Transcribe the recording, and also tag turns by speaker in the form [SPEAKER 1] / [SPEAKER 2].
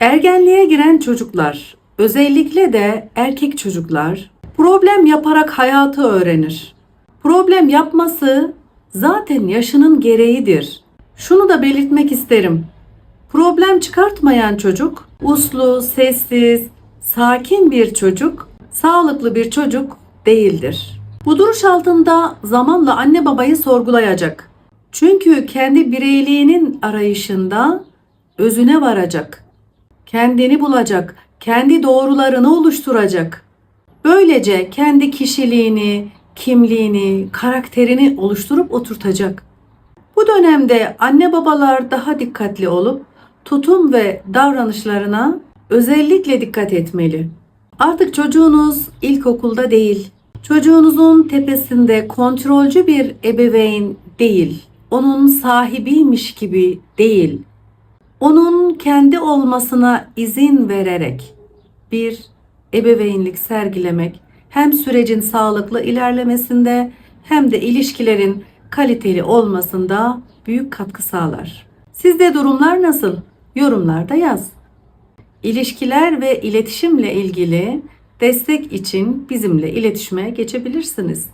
[SPEAKER 1] Ergenliğe giren çocuklar, özellikle de erkek çocuklar problem yaparak hayatı öğrenir. Problem yapması zaten yaşının gereğidir. Şunu da belirtmek isterim. Problem çıkartmayan çocuk, uslu, sessiz, sakin bir çocuk, sağlıklı bir çocuk değildir. Bu duruş altında zamanla anne babayı sorgulayacak. Çünkü kendi bireyliğinin arayışında özüne varacak. Kendini bulacak, kendi doğrularını oluşturacak. Böylece kendi kişiliğini, kimliğini, karakterini oluşturup oturtacak. Bu dönemde anne babalar daha dikkatli olup tutum ve davranışlarına özellikle dikkat etmeli. Artık çocuğunuz ilkokulda değil. Çocuğunuzun tepesinde kontrolcü bir ebeveyn değil. Onun sahibiymiş gibi değil. Onun kendi olmasına izin vererek bir ebeveynlik sergilemek hem sürecin sağlıklı ilerlemesinde hem de ilişkilerin kaliteli olmasında büyük katkı sağlar. Sizde durumlar nasıl? Yorumlarda yaz. İlişkiler ve iletişimle ilgili destek için bizimle iletişime geçebilirsiniz.